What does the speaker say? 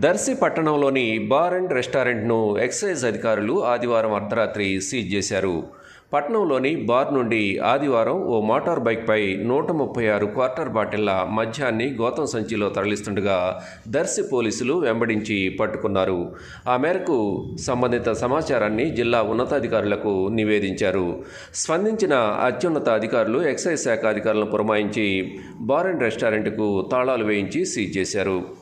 దర్శి పట్టణంలోని bar and రెస్టారెంట్ను excise అధికారులు ఆదివారం అర్ధరాత్రి సీజ్ చేశారు. పట్టణంలోని బార్ నుండి ఆదివారం ఓ మోటార్ బైక్పై నూట ముప్పై ఆరు క్వార్టర్ బాటిళ్ళ మద్యాన్ని గౌతమ్ సంచిలో తరలిస్తుండగా దర్శి పోలీసులు వెంబడించి పట్టుకున్నారు. ఆ మేరకు సంబంధిత సమాచారాన్ని జిల్లా ఉన్నతాధికారులకు నివేదించారు. స్పందించిన అత్యున్నత అధికారులు ఎక్సైజ్ శాఖ అధికారులను పురమాయించి బార్ అండ్ రెస్టారెంట్కు తాళాలు వేయించి సీజ్ చేశారు.